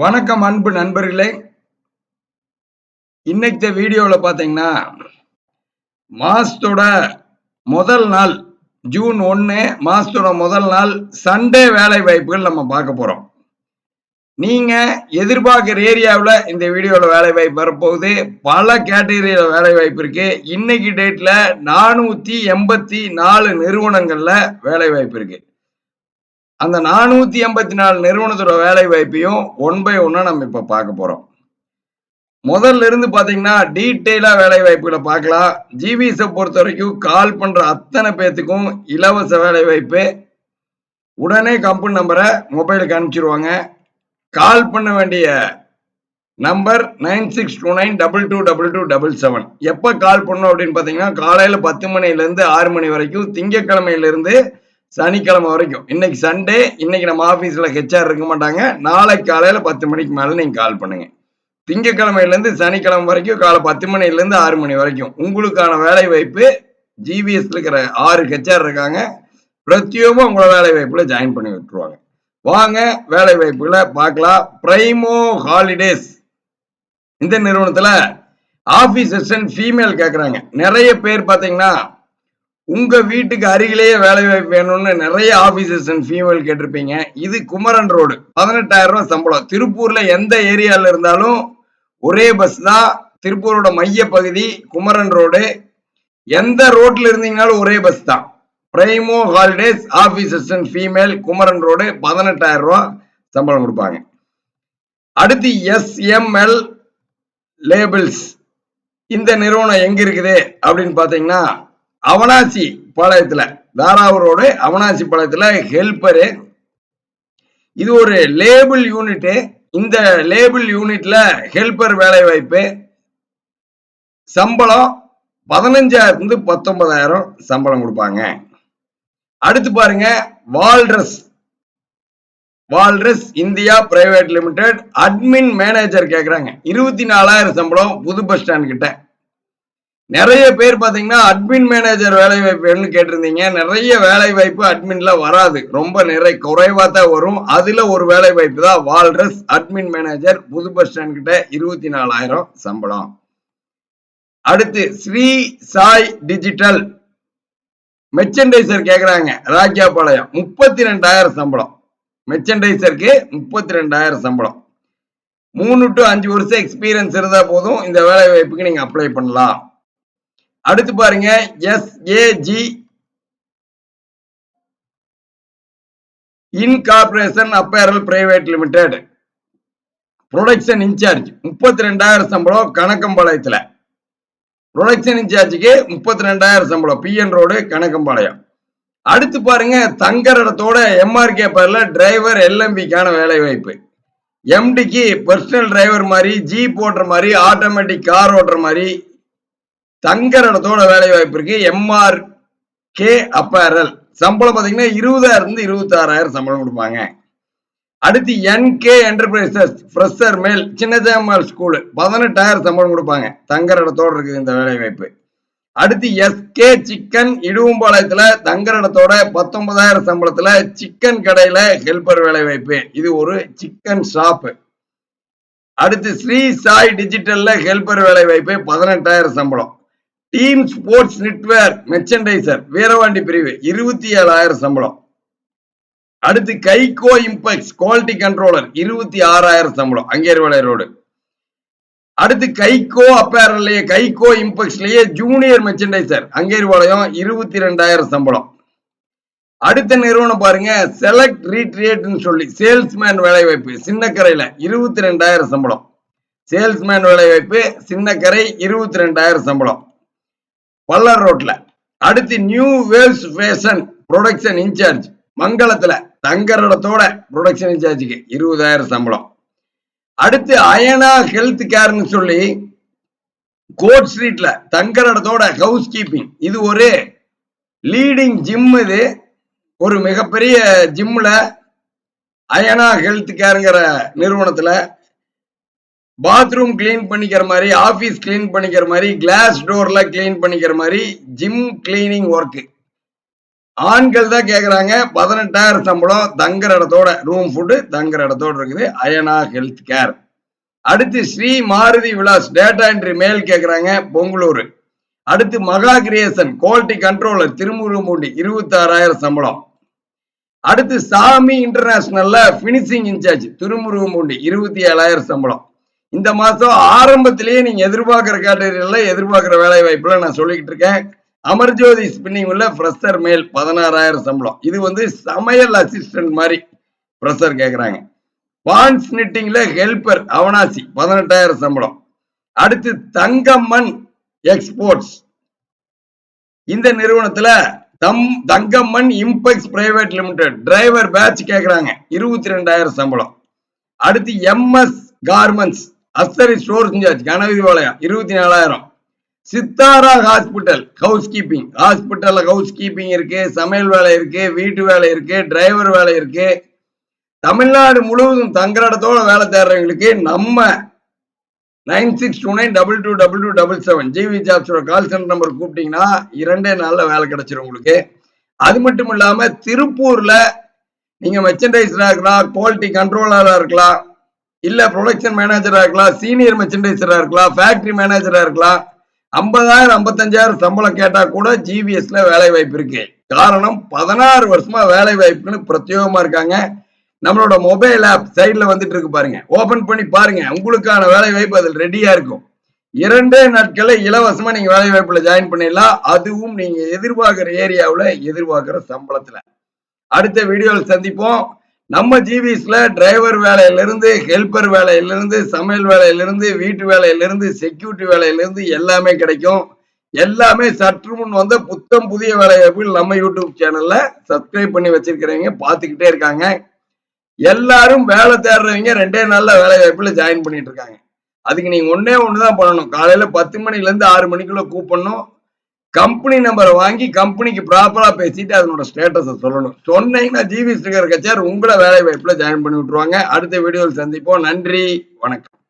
வணக்கம் அன்பு நண்பர்களே. இன்னைக்கு வீடியோவில் பார்த்தீங்கன்னா மாசத்தோட முதல் நாள் ஜூன் ஒன்று மாசத்தோட முதல் நாள் சண்டே வேலை வாய்ப்புகள் நம்ம பார்க்க போறோம். நீங்க எதிர்பார்க்குற ஏரியாவில் இந்த வீடியோவில் வேலை வாய்ப்பு வரப்போகுது. பல கேட்டகரியில் வேலை வாய்ப்பு இருக்கு. இன்னைக்கு டேட்ல நானூத்தி எண்பத்தி நாலு நிறுவனங்கள்ல வேலை வாய்ப்பு இருக்கு. அந்த நானூத்தி எண்பத்தி நாலு நிறுவனத்தோட வேலை வாய்ப்பையும் ஒன் பை ஒன்னா நம்ம இப்ப பார்க்க போறோம். முதல்ல இருந்து பாத்தீங்கன்னா டீட்டெயிலா வேலை வாய்ப்புகளை பார்க்கலாம் ஜிவிஎஸை பொறுத்த வரைக்கும் கால் பண்ற அத்தனை பேத்துக்கும் இலவச வேலை வாய்ப்பு உடனே கம்பெனி நம்பரை மொபைலுக்கு அனுப்பிச்சிருவாங்க. கால் பண்ண வேண்டிய number nine six two nine double two double two double seven எப்போ கால் பண்ணணும் அப்படின்னு பார்த்தீங்கன்னா காலையில் பத்து மணிலேருந்து ஆறு மணி வரைக்கும் திங்கக்கிழமையிலேருந்து சனிக்கிழமை வரைக்கும். இன்னைக்கு சண்டே இன்னைக்கு நம்ம ஆஃபீஸில் ஹெச்ஆர் இருக்க மாட்டாங்க. நாளைக்கு காலையில் பத்து மணிக்கு மேலே நீங்கள் கால் பண்ணுங்க. திங்கக்கிழமையிலேருந்து சனிக்கிழமை வரைக்கும் காலை பத்து மணிலேருந்து ஆறு மணி வரைக்கும். உங்களுக்கான வேலை வாய்ப்பு ஜிவிஎஸ்ல இருக்கிற ஆறு ஹெச்ஆர் இருக்காங்க. பிரத்யேகமாக உங்களை வேலை வாய்ப்பில் ஜாயின் பண்ணி விட்டுருவாங்க. வாங்க வேலை வாய்ப்புகளை பார்க்கலாம். பிரைமோ ஹாலிடேஸ் இந்த நிறுவனத்தில் ஆஃபீஸ் அசிஸ்டன்ட் ஃபீமேல் கேட்குறாங்க நிறைய பேர் பார்த்தீங்கன்னா உங்க வீட்டுக்கு அருகிலேயே வேலை வாய்ப்பு வேணும்னு நிறைய ஆபீசர்ஸ் அண்ட் ஃபீமேல் கேட்டிருப்பீங்க. இது குமரன் ரோடு பதினெட்டாயிரம் ரூபாய் சம்பளம். திருப்பூர்ல எந்த ஏரியால இருந்தாலும் ஒரே பஸ் தான் திருப்பூரோட மைய பகுதி குமரன் ரோடு எந்த ரோட்ல இருந்தீங்கனாலும் ஒரே பஸ் தான். Primo Holidays officers and female Kumaran road பதினெட்டாயிரம் ரூபாய் சம்பளம் கொடுப்பாங்க. அடுத்து எஸ்எம்எல் லேபிள்ஸ் இந்த நிறுவனம் எங்க இருக்குது அப்படின்னு பாத்தீங்கன்னா அவனாசி பாளையத்துல தாராவூரோடு அவனாசி பாளையத்துல ஹெல்பரு இது ஒரு லேபிள் யூனிட்டு இந்த லேபிள் யூனிட்ல ஹெல்பர் வேலை வாய்ப்பு சம்பளம் பதினஞ்சாயிரத்துல இருந்து பத்தொன்பதாயிரம் சம்பளம் கொடுப்பாங்க. அடுத்து பாருங்க Walrus. Walrus India private limited admin manager கேட்குறாங்க இருபத்தி நாலாயிரம் சம்பளம் புது பஸ் ஸ்டாண்ட் கிட்ட. நிறைய பேர் பார்த்தீங்கன்னா அட்மின் மேனேஜர் வேலை வாய்ப்பு கேட்டிருந்தீங்க. நிறைய வேலை வாய்ப்பு அட்மின்ல வராது. ரொம்ப நிறைய குறைவா தான் வரும். அதுல ஒரு வேலை வாய்ப்பு தான் வால்ரஸ் அட்மின் மேனேஜர் புது பஸ் ஸ்டாண்ட் கிட்ட இருபத்தி நாலாயிரம் சம்பளம். அடுத்து ஸ்ரீ சாய் டிஜிட்டல் மெச்சன்டைசர் கேக்குறாங்க. ராக்கியாபாளையம். முப்பத்தி ரெண்டாயிரம் சம்பளம். மெச்சன்டைசருக்கு முப்பத்தி ரெண்டாயிரம் சம்பளம். மூணு டு அஞ்சு வருஷம் எக்ஸ்பீரியன்ஸ் இருந்தா போதும். இந்த வேலை வாய்ப்புக்கு நீங்க அப்ளை பண்ணலாம். அடுத்து பாருங்க S AG incorporation apparel private limited production incharge முப்பத்தி ரெண்டாயிரம் சம்பளம் கணக்கம்பாளையத்துல ப்ரொடக்ஷன் இன்சார்ஜுக்கு முப்பத்தி ரெண்டாயிரம் சம்பளம். பிஎன் ரோடு கணக்கம்பாளையம் அடுத்து பாருங்க தங்கர் இடத்தோட எம்ஆர்கே பேர்ல டிரைவர் எல்எம்பிக்கான வேலை வாய்ப்பு. எம்டிக்கு பர்சனல் டிரைவர் மாதிரி ஜீப் ஓட்டுற மாதிரி ஆட்டோமேட்டிக் கார் ஓட்டுற மாதிரி தங்கரணத்தோட வேலை வாய்ப்பு இருக்கு எம்ஆர் கே அப்பேரல் சம்பளம் பார்த்தீங்கன்னா இருபதாயிரம் இருந்து இருபத்தி ஆறாயிரம் சம்பளம் கொடுப்பாங்க. அடுத்து என்கே என்டர்பிரைசஸ் ஃப்ரெஷர் மேல் சின்னஜாமல் ஸ்கூலு பதினெட்டாயிரம் சம்பளம் கொடுப்பாங்க. தங்கர் இருக்குது இந்த வேலை வாய்ப்பு அடுத்து எஸ்கே சிக்கன் இடுவம்பாளையத்துல தங்கர் இடத்தோட பத்தொன்பதாயிரம் சம்பளத்துல சிக்கன் கடையில ஹெல்பர் வேலை வாய்ப்பு இது ஒரு சிக்கன் ஷாப்பு அடுத்து ஸ்ரீ சாய் டிஜிட்டல்ல ஹெல்பர் வேலை வாய்ப்பு பதினெட்டாயிரம் சம்பளம். Team sports netwear merchandiser Veeravandi பிரிவு இருபத்தி ஏழாயிரம் சம்பளம். அடுத்து கைகோ இம்பெக்ஸ் குவாலிட்டி கண்ட்ரோலர் இருபத்தி ஆறாயிரம் சம்பளம் அங்கேர்வலை ரோடு. அடுத்து கைகோ அப்பேரல்லையே கைகோ இம்பெக்ஸ்லயே ஜூனியர் மெர்ச்சன்டைசர் அங்கேர்வாளையம் இருபத்தி ரெண்டாயிரம் சம்பளம். அடுத்த நிறுவனம் பாருங்க செலக்ட் ரீட்ரியேட்னு சொல்லி சேல்ஸ்மேன் வேலை வாய்ப்பு சின்னக்கரையில இருபத்தி ரெண்டாயிரம் சம்பளம். சேல்ஸ்மேன் வேலை வாய்ப்பு சின்னக்கரை இருபத்தி ரெண்டாயிரம் சம்பளம். பல்லர் ரோட்ல. அடுத்து new Vels fashion production incharge மங்களத்துல தங்கரடத்தோட ப்ரொடக்ஷன் இன்சார்ஜுக்கு இருபதாயிரம் சம்பளம். அடுத்து அயனா ஹெல்த் கேர்னு சொல்லி கோட் ஸ்ட்ரீட்ல தங்கரடத்தோட ஹவுஸ் கீப்பிங் இது ஒரு லீடிங் ஜிம் இது. ஒரு மிகப்பெரிய ஜிம்ல அயனா ஹெல்த் கேருங்கிற நிறுவனத்துல பாத்ரூம் கிளீன் பண்ணிக்கிற மாதிரி ஆஃபீஸ் கிளீன் பண்ணிக்கிற மாதிரி கிளாஸ் டோர்ல கிளீன் பண்ணிக்கிற மாதிரி ஜிம் கிளீனிங் ஒர்க்கு ஆண்கள் தான் கேக்குறாங்க பதினெட்டாயிரம் சம்பளம் தங்குற இடத்தோட ரூம் ஃபுட்டு தங்குற இடத்தோட இருக்குது அயனா ஹெல்த் கேர் அடுத்து Sri Maruthi Vilas data entry male கேக்குறாங்க பொங்கலூர் அடுத்து Maha creation quality controller Thirumurugampoondi இருபத்தாறாயிரம் சம்பளம். அடுத்து சாமி இன்டர்நேஷனல்ல பினிஷிங் இன்சார்ஜ் திருமுருகம்பூண்டி இருபத்தி ஏழாயிரம் சம்பளம். இந்த மாசம் ஆரம்பத்திலேயே நீங்க எதிர்பார்க்குற கேட்டகரியில் எதிர்பார்க்குற வேலை வாய்ப்பில் நான் சொல்லிக்கிட்டு இருக்கேன். அமர்ஜோதி ஸ்பின்னிங் உள்ள ஃப்ரெஷர் மேல் பதினாறாயிரம் சம்பளம். இது வந்து சமையல் அசிஸ்டன்ட் மாதிரி ஃப்ரெஷர் கேட்குறாங்க பான்ஸ் நிட்டிங்கில் ஹெல்பர் அவனாசி பதினெட்டாயிரம் சம்பளம். அடுத்து தங்கம்மன் எக்ஸ்போர்ட்ஸ் இந்த நிறுவனத்துல தம் Thangamman impex private limited driver batch கேக்குறாங்க. இருபத்தி ரெண்டாயிரம் சம்பளம். அடுத்து எம்எஸ் கார்மெண்ட்ஸ் அஸ்தரி ஸ்டோர் இன்சார்ஜ் கணபதி பாளையம் இருபத்தி நாலாயிரம். சித்தாரா ஹாஸ்பிட்டல் ஹவுஸ் கீப்பிங் ஹாஸ்பிட்டல்ல ஹவுஸ் கீப்பிங் இருக்கு சமையல் வேலை இருக்கு வீட்டு வேலை இருக்கு டிரைவர் வேலை இருக்கு. தமிழ்நாடு முழுவதும் தங்குற இடத்தோட வேலை தேடுறவங்களுக்கு நம்ம nine six two nine double two double two double seven GV ஜாப்ஸோட call centre number கூப்பிட்டீங்கன்னா இரண்டே நாளில் வேலை கிடைச்சிரும் உங்களுக்கு. அது மட்டும் இல்லாமல் திருப்பூர்ல நீங்க மெர்ச்சன்டைசரா இருக்கலாம் குவாலிட்டி கண்ட்ரோலராக இருக்கலாம் இல்ல ப்ரொடக்ஷன் மேனேஜரா இருக்கலாம் சீனியர் மெர்ச்சன்டைசரா இருக்கலாம் ஃபேக்டரி மேனேஜரா இருக்கலாம். ஐம்பதாயிரம் ஐம்பத்தஞ்சாயிரம் சம்பளம் கேட்டா கூட ஜிவிஎஸ்ல வேலை வாய்ப்பு இருக்கு. காரணம் பதினாறு வருஷமா வேலை வாய்ப்புன்னு பிரத்யேகமா இருக்காங்க. நம்மளோட மொபைல் ஆப் சைட்ல வந்துட்டு இருக்கு பாருங்க. ஓபன் பண்ணி பாருங்க. உங்களுக்கான வேலை வாய்ப்பு அதில் ரெடியா இருக்கும். இரண்டே நாட்களில் இலவசமா நீங்க வேலை வாய்ப்புல ஜாயின் பண்ணிடலாம். அதுவும் நீங்க எதிர்பார்க்குற ஏரியாவில் எதிர்பார்க்குற சம்பளத்துல. அடுத்த வீடியோவில் சந்திப்போம். நம்ம ஜிவிஸ்ல டிரைவர் வேலையிலிருந்து ஹெல்பர் வேலையிலிருந்து சமையல் வேலையிலிருந்து வீட்டு வேலையிலிருந்து செக்யூரிட்டி வேலையிலிருந்து எல்லாமே கிடைக்கும். எல்லாமே சற்று முன் வந்த புத்தம் புதிய வேலைவாய்ப்புகள் நம்ம யூடியூப் சேனல்ல சப்ஸ்கிரைப் பண்ணி வச்சிருக்கிறவங்க பார்த்துக்கிட்டே இருக்காங்க. எல்லாரும் வேலை தேடுறவங்க ரெண்டே நாள்ல வேலை வாய்ப்புல ஜாயின் பண்ணிட்டு இருக்காங்க. அதுக்கு நீங்க ஒன்னே ஒண்ணுதான் பண்ணணும். காலையில பத்து மணில இருந்து ஆறு மணிக்குள்ள கூப்பிடணும். கம்பெனி நம்பரை வாங்கி கம்பெனிக்கு ப்ராப்பராக பேசிட்டு அதனோட ஸ்டேட்டஸை சொல்லணும். சொன்னீங்கன்னா ஜிவி ஸ்ரீகர் கச்சார் உங்களை வேலை வாய்ப்பில் ஜாயின் பண்ணி விட்டுருவாங்க. அடுத்த வீடியோவில் சந்திப்போம். நன்றி. வணக்கம்.